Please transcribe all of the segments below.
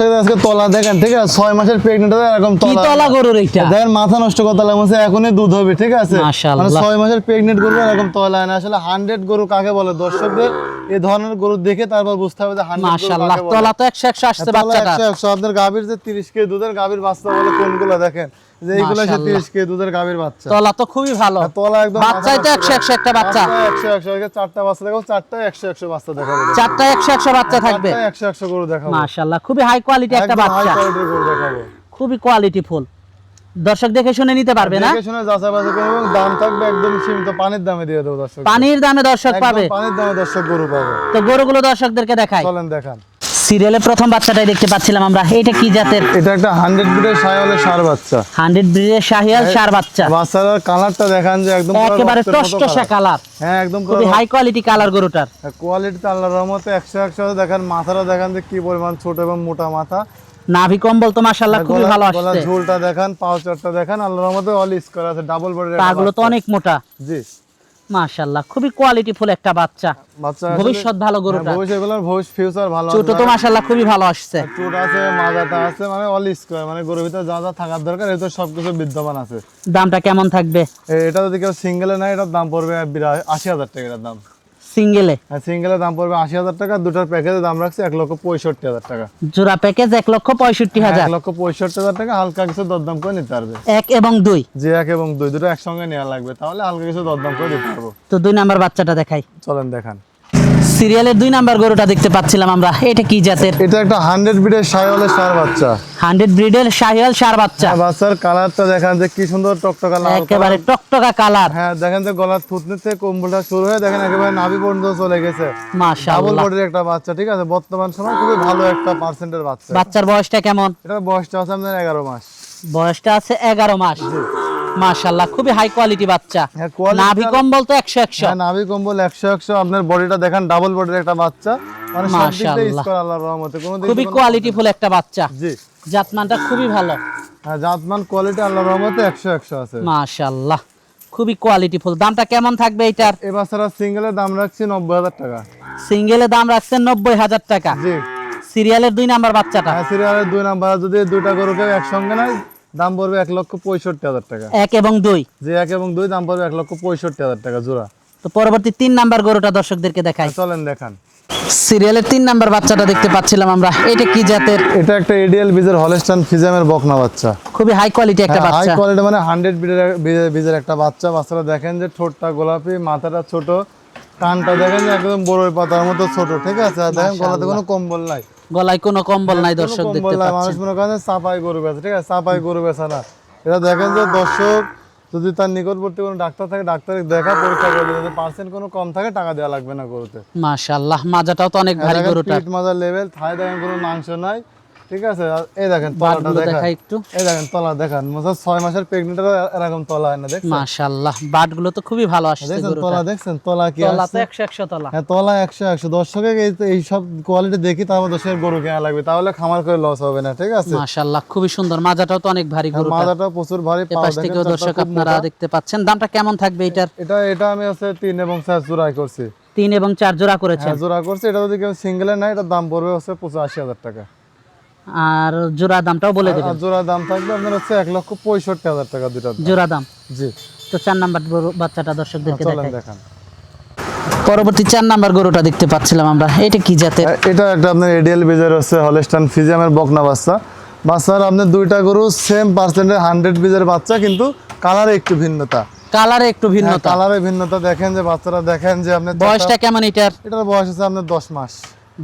দর্শকদের আজকে তলা দেখেন ঠিক আছে? ছয় মাসের প্রেগনেন্ট এরকম তলা। তলা গরুর এইটা? দেখেন মাথা নষ্ট কথা লাগছে এখনই দুধ হবে ঠিক আছে? মানে ছয় মাসের প্রেগনেন্ট গরু এরকম তলা না। আসলে হান্ড্রেড গরু কাকে বলে? দর্শকদের এই ধরনের গরু দেখে তারপর বুঝতে হবে যে হান্ড্রেড মাশাআল্লাহ তলা তো একশো একশো আসছে বাচ্চাটা আপনার গাভীর যে তিরিশ কেজি দুধের গাভীর বাচ্চা বলে কোনগুলো দেখেন? যে এইগুলো সে মাশাআল্লাহ। তিরিশ কেজি দুধের গাভীর বাচ্চা। তলা তো খুবই ভালো। তলা একদম বাচ্চাই তো একটা বাচ্চা। চারটা বাচ্চা দেখাবো চারটা বাচ্চা চারটা বাচ্চা থাকবে। একশো গরু দেখাবো। মাশাআল্লাহ খুবই হাই কোয়ালিটি একটা হাই বাচ্চা। কোয়ালিটির গরু দেখাবো। খুবই কোয়ালিটি ফুল। দর্শক দেখে শুনে নিতে পারবে না? দেখে শুনে যাচাই বাছাই করব এবং দাম থাকবে একদম সীমিত পানির দামে দিয়ে দেবো দর্শক পানির দামে দর্শক পাবে। পানির দামে দর্শক গরু পাবে। তো গরুগুলো দর্শকদেরকে দেখাই। চলেন দেখান। সিরিয়ালে প্রথম বাচ্চাটাই দেখতে পাচ্ছিলাম আমরা। এটা কি জাতের? এটা একটা হান্ড্রেড বিটের সায়ালের সার বাচ্চা। হান্ড্রেড ব্রিডের শাহিয়াল সার বাচ্চা। বাচ্চার কালারটা দেখান যে একদম একেবারে টসটসা কালার হ্যাঁ একদম খুবই হাই কোয়ালিটি কালার গরুটার। কোয়ালিটিতে আল্লাহর রহমতে একশো একশো দেখেন মাথাটা দেখান যে কি পরিমাণ ছোট এবং মোটা মাথা। নাভি কম্বল তো মাশাআল্লাহ খুবই ভালো আসছে। ঝোলটা দেখান পাউচারটা দেখান আল্লাহর রহমতে অল স্কোয়ার আছে ডাবল একটা পাগুলো তো অনেক মোটা। জি। মাশাআল্লাহ খুবই একটা বাচ্চা। ভবিষ্যৎ ভালো গরুটা। হ্যাঁ, ভবিষ্যৎ ফিউচার ভালো ছোট তো মাশাআল্লাহ খুবই ভালো আসছে। ছোট আছে মাজাটা আছে মানে অল স্কয়ার মানে গরুর ভিতরে যা যা থাকার দরকার এটা সবকিছু বিদ্যমান আছে। দামটা কেমন থাকবে? এটা যদি কেউ সিঙ্গেলে নেয় এটার দাম পড়বে বিরা- আশি হাজার টাকা এটার দাম। সিঙ্গেলে? আর সিঙ্গেলের দাম পড়বে আশি হাজার টাকা দুটার প্যাকেজের দাম রাখছে এক লক্ষ পঁয়ষট্টি হাজার টাকা। জোড়া প্যাকেজ এক লক্ষ পঁয়ষট্টি হাজার। এক লক্ষ পঁয়ষট্টি হাজার টাকা হালকা কিছু দরদাম করে নিতে পারবে। এক এবং দুই? যে এক এবং দুই দুটো একসঙ্গে নেওয়া লাগবে তাহলে হালকা কিছু দরদাম করে দিতে পারব। তো দুই নাম্বার বাচ্চাটা দেখাই। চলেন দেখান। সিরিয়ালের দুই নাম্বার গরুটা দেখতে পাচ্ছিলাম আমরা। এটা কি জাতের? এটা একটা হান্ড্রেড বিটের সাইওয়ালের সার বাচ্চা। হান্ড্রেড ব্রিডের শাহিয়াল সার বাচ্চা। আর বাচ্চার কালারটা দেখান যে কি সুন্দর টকটকা লাল একেবারে টকটকা কালার। হ্যাঁ দেখেন যে গলার থুতনি থেকে কম্বলটা শুরু হয়ে দেখেন একেবারে নাভি পর্যন্ত চলে গেছে। ডাবল মাশাআল্লাহ বডির একটা বাচ্চা ঠিক আছে? বর্তমান সময় খুবই ভালো একটা পার্সেন্টের বাচ্চা। বাচ্চার বয়সটা কেমন? এটার বয়সটা আছে আপনার এগারো মাস। বয়সটা আছে এগারো মাস। মাশাআল্লাহ খুবই হাই কোয়ালিটি বাচ্চা। হ্যাঁ, নাভি কম্বল তো একশো একশো। হ্যাঁ নাভি কম্বল একশো একশো। আপনার বডিটা দেখেন ডাবল বডির একটা বাচ্চা। মানে সব দিক দিয়ে মাশাআল্লাহ। স্কোর আল্লাহর রহমতে। কোনো খুবই দিয়ে কোনো- কোয়ালিটি ফুল একটা বাচ্চা। জি। জাতমানটা খুবই ভালো। হ্যাঁ জাতমান কোয়ালিটি আল্লাহর রহমতে একশো একশো আছে। মাশাআল্লাহ খুবই কোয়ালিটি ফুল দামটা কেমন থাকবে এটার? এ বাচ্চারা সিঙ্গেলের দাম রাখছি নব্বই হাজার টাকা। সিঙ্গেলে দাম রাখছেন নব্বই হাজার টাকা। জি। সিরিয়ালের দুই নাম্বার বাচ্চাটা। হ্যাঁ সিরিয়ালের দুই নাম্বার। যদি দুইটা গরুকে একসঙ্গে নেয় দাম পড়বে এক লক্ষ পঁয়ষট্টি হাজার টাকা। এক এবং দুই। যে এক এবং দুই দাম পড়বে এক লক্ষ পঁয়ষট্টি হাজার টাকা জোড়া। তো পরবর্তী তিন নাম্বার গরুটা দর্শকদেরকে দেখাই। চলেন দেখান। সিরিয়ালের তিন নাম্বার বাচ্চাটা দেখতে পাচ্ছিলাম আমরা। এটা কি জাতের? এটা একটা এডিএল বীজের হলস্টান ফিজামের বকনা বাচ্চা। খুবই হাই কোয়ালিটি একটা হাই কোয়ালিটি মানে হান্ড্রেড বীজের একটা বাচ্চা। বাচ্চারা দেখেন যে ঠোঁটটা গোলাপি মাথাটা ছোট কানটা দেখেন যে একদম বড়ই পাতার মতো ছোট। ঠিক আছে? আর দেখেন গলাতে কোনো কম্বল নাই। গলায় কোনো কম্বল নাই দর্শক দেখতে পাচ্ছেন। মানুষ মনে করেন সাফাই চাপাই গরু বেচা ঠিক আছে? সাফাই গরু বেচা না। এটা দেখেন যে দর্শক যদি তার নিকটবর্তী কোনো ডাক্তার থাকে ডাক্তার দেখা পরীক্ষা করে যদি পার্সেন্ট কোনো কম থাকে টাকা দেওয়া লাগবে না গরুতে। মাশাআল্লাহ মাজাটাও তো অনেক ভারী গরুটা মাজার লেভেল থাই দেখেন কোনো মাংস নাই। ঠিক আছে? এই দেখেন তলাটা দেখেন। দেখাই একটু। এই দেখেন তলা দেখেন। ছয় মাসের এরকম তলা হয় না মাশাআল্লাহ। বাটগুলো তো খুবই ভালো আসছে গরুটা তলা তলা কি তলা তো আসছে? একশো একশো তলা। হ্যাঁ তলা একশো একশো। দর্শকের এই সব কোয়ালিটি দেখি তারপর দর্শকের গরু কেনা লাগবে। তাহলে খামার করে লস হবে না ঠিক আছে? মাশাআল্লাহ খুবই সুন্দর। মাজাটাও তো অনেক ভারী গরুটা মাথাটা প্রচুর ভারী পাও এপাশ দেখেন থেকেও দর্শক আপনারা দেখতে পাচ্ছেন। দামটা কেমন থাকবে এটার? এটা এটা আমি হচ্ছে তিন এবং চার জোড়াই করছি। তিন এবং চার জোড়া করেছেন। হ্যাঁ জোড়া করছি। এটা যদি কেউ সিঙ্গেলে নেয় এটার দাম পড়বে হচ্ছে পঁচাশি হাজার টাকা। আর জোড়া দামটাও বলে দেবেন। জোড়া দাম থাকবে আপনার হচ্ছে এক লক্ষ পঁয়ষট্টি হাজার টাকা দাম। জোড়া দাম। জি। তো চার নাম্বার গরু- বাচ্চাটা দর্শকদেরকে দেখান। পরবর্তী চার নাম্বার গরুটা দেখতে পাচ্ছিলাম আমরা। এটা কি জাতের? এটা একটা আপনার এডিএল বীজের হচ্ছে হলস্টান ফিজিয়ামের বকনা বাচ্চা। বাচ্চার আপনার দুইটা গরু সেম পার্সেন্টের হান্ড্রেড বীজের বাচ্চা কিন্তু কালারে একটু ভিন্নতা। কালারে একটু ভিন্নতা। কালারে ভিন্নতা দেখেন যে বাচ্চারা দেখেন যে আপনার বয়সটা কেমন এটার? এটার বয়স আছে আপনার দশ মাস।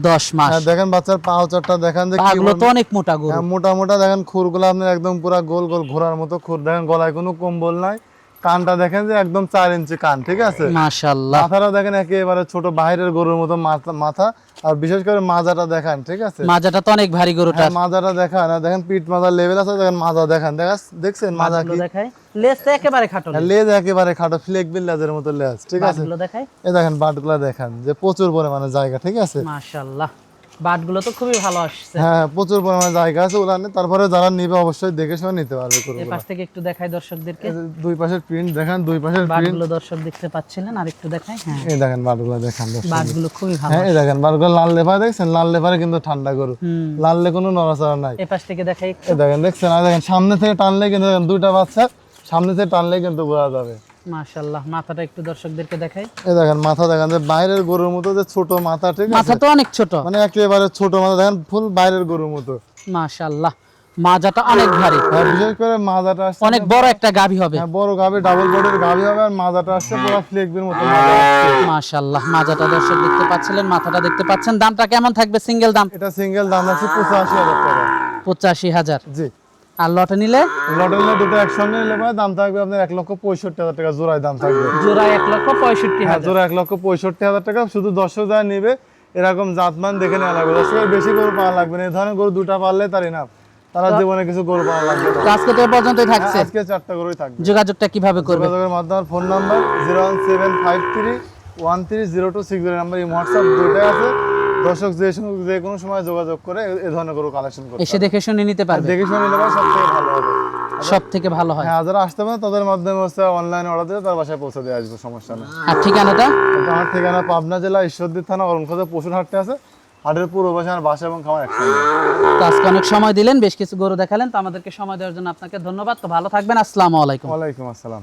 দশ মাস। হ্যাঁ, দেখেন বাচ্চার পা চারটা দেখেন যে পাগুলো তো অনেক মোটা গরু। হ্যাঁ, মোটা মোটা দেখেন খুরগুলো আপনার একদম পুরা গোল গোল ঘোরার মতো খুর। দেখেন গলায় কোনো কম্বল নাই। কানটা দেখেন যে একদম চার ইঞ্চি কান ঠিক আছে? মাথাটা দেখেন একেবারে ছোট বাইরের গরুর মতো মাথা- আর বিশেষ করে মাজাটা দেখান ঠিক আছে? মাজাটা তো অনেক ভারী গরুটা। হ্যাঁ, মাজাটা দেখান আর দেখেন পিঠ মাজার লেভেল আছে দেখেন মাজা দেখান দেখছেন মাজা কি? দেখাই। লেজটা একেবারে খাটো হ্যাঁ, লেজ। একেবারে খাটো ফ্লেক বিল লেজের মতো লেজ ঠিক আছে? দেখাই। দেখেন বাটগুলা দেখান যে প্রচুর পরিমাণে জায়গা ঠিক আছে? মাশাআল্লাহ। বাটগুলো তো খুবই ভালো আসছে। হ্যাঁ প্রচুর পরিমাণে জায়গা আছে উলানে তারপরে যারা নিবে অবশ্যই দেখে শুনে নিতে পারবে এ গরুগুলো। পাশ থেকে একটু দেখাই দর্শকদেরকে। দুই পাশের প্রিন্ট দেখেন দুই পাশের প্রিন্ট বাটগুলো দর্শক দেখতে পাচ্ছিলেন আর একটু দেখাই হ্যাঁ। এই দেখেন বাটগুলো দেখেন দর্শক। বাটগুলো খুবই ভালো হ্যাঁ এই দেখেন বাটগুলো লাল লেফার দেখছেন? লাল লেফারে কিন্তু ঠান্ডা গরু। হুম। লাললে কোনো নড়াচড়া নাই। এ পাশ থেকে দেখাই একটু। এই দেখেন দেখছেন? আর দেখেন সামনে থেকে টানলে কিন্তু দুইটা বাচ্চা সামনে থেকে টানলে কিন্তু বোঝা যাবে। মাশাআল্লাহ মাথাটা একটু দর্শকদেরকে দেখাই। এই দেখেন মাথা দেখেন যে বাইরের গরুর মতো যে ছোট মাথা ঠিক আছে? মাথা তো অনেক ছোট। মানে একেবারে ছোট মাথা দেখেন ফুল বাইরের গরুর মতো। মাশাআল্লাহ মাজাটা অনেক ভারী। আর বিশেষ করে মাজাটা আসছে অনেক বড় একটা হবে। হ্যাঁ, বড় ডাবল বডির হবে আর মাজাটা আসছে পুরো ফ্লেকবির মতো মাশাআল্লাহ মাজাটা দর্শক দেখতে পাচ্ছিলেন মাথাটা দেখতে পাচ্ছেন। দামটা কেমন থাকবে? সিঙ্গেল দাম? এটা সিঙ্গেল দাম আছে পঁচাশি হাজার টাকা। পঁচাশি হাজার। জি। আর লটে নিলে? লটে নিলে দুটো একসঙ্গে নিলে পরে দাম থাকবে আপনার এক লক্ষ পঁয়ষট্টি হাজার টাকা জোড়ায় দাম থাকবে। জোড়া এক লক্ষ পঁয়ষট্টি হ্যাঁ হাজার। জোড়া এক লক্ষ পঁয়ষট্টি হাজার টাকা শুধু দর্শক যারা নিবে এরকম জাতমান দেখে নেওয়া লাগবে। দর্শকের বেশি গরু পাওয়া লাগবে না। এই ধরনের গরু দুটা পারলে তারই না তারা জীবনে কিছু গরু পাওয়া লাগবে আজকে তো এ পর্যন্তই থাকছে। আজকে চারটা গরুই থাকবে। যোগাযোগটা কীভাবে করবে? যোগাযোগের মাধ্যমে phone number zero one seven five three one three zero two six zero number এই হোয়াটসঅ্যাপ দুটাই আছে। দর্শক যে যে কোনো সময় যোগাযোগ করে ধরনের গরু কালেকশন করতে এসে দেখে শুনে নিতে পারবে। দেখে শুনে নিলে সব থেকে ভালো হবে। সব থেকে ভালো হয়। হ্যাঁ যারা আসতে পারে তাদের মাধ্যমে হচ্ছে অনলাইনে অর্ডার দিলে তার বাসায় পৌঁছে দিয়ে আসবে সমস্যা নেই। আর ঠিকানাটা? আমার ঠিকানা পাবনা জেলা ঈশ্বরদী থানা অরণখোঁজা পশুর হাটতে আছে। হাটের পাশে আমার বাসা এবং খামার একসঙ্গে। আজকে অনেক সময় দিলেন বেশ কিছু গরু দেখালেন তো আমাদেরকে সময় দেওয়ার জন্য আপনাকে ধন্যবাদ। তো ভালো থাকবেন আসসালামু আলাইকুম। ওয়ালাইকুম আসসালাম।